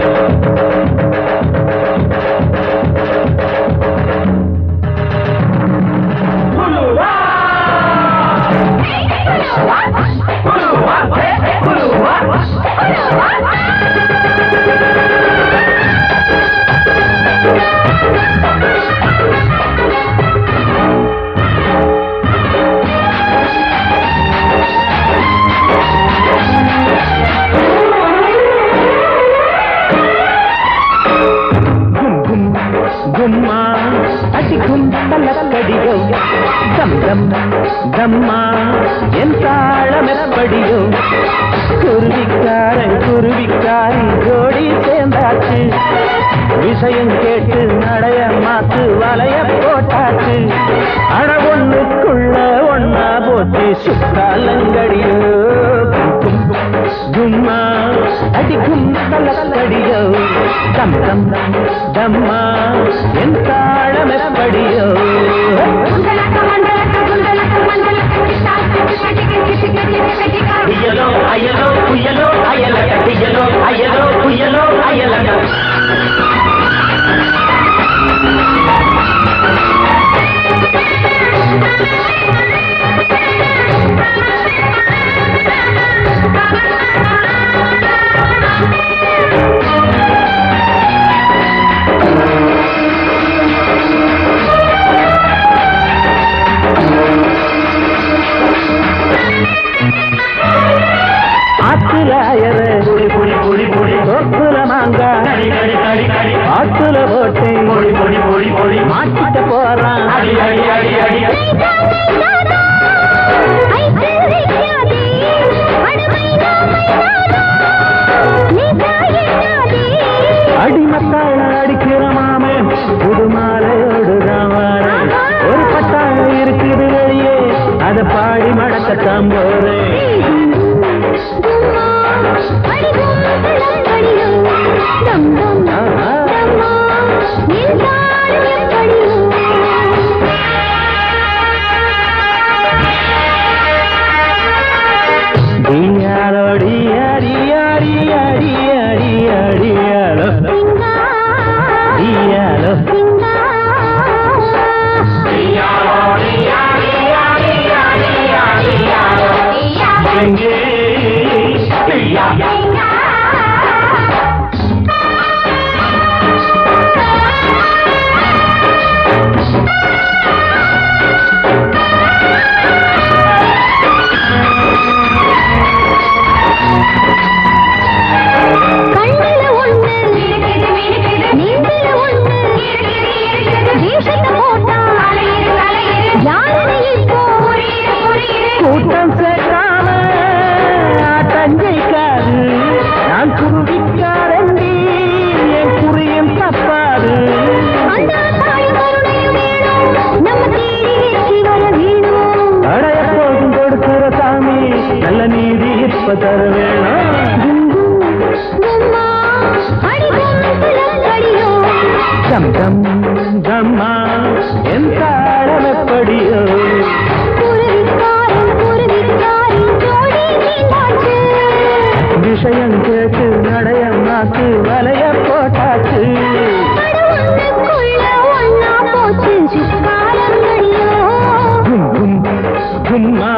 Thank you. தம்மா அடிக்கும் தலக்கடியோ தம் தம் தம்மா என் தாளம் எப்படியோ குருவிக்காரன் குருவிக்காரி ஜோடி சேர்ந்தாச்சு விஷயம் கேட்டு நடைய மாத்து வலைய போட்டாச்சு। அட ஒண்ணுக்குள்ள ஒன்னா போச்சு சுத்தாலங்கடியோ கும்மா அடிக்கும் தலக்கடியோ தம் தம் தம்மா என் தாளம் எப்படியோ? தோப்புல ஆத்துல போட்டு பொடி பொடி பொடி பொடி மாட்டிட்ட போறான் அடி அடி அடிமத்தாள அடிக்கிற மாமே ஒரு இருக்குது வெளியே பாடி மடக்கத்தான் 等等。我 தரவேணா டம் டம் டம்மா என் தாழப்படியோ விஷயம் கேட்டு நடையம் நாக்கு வலைய போட்டாச்சு. கும்மா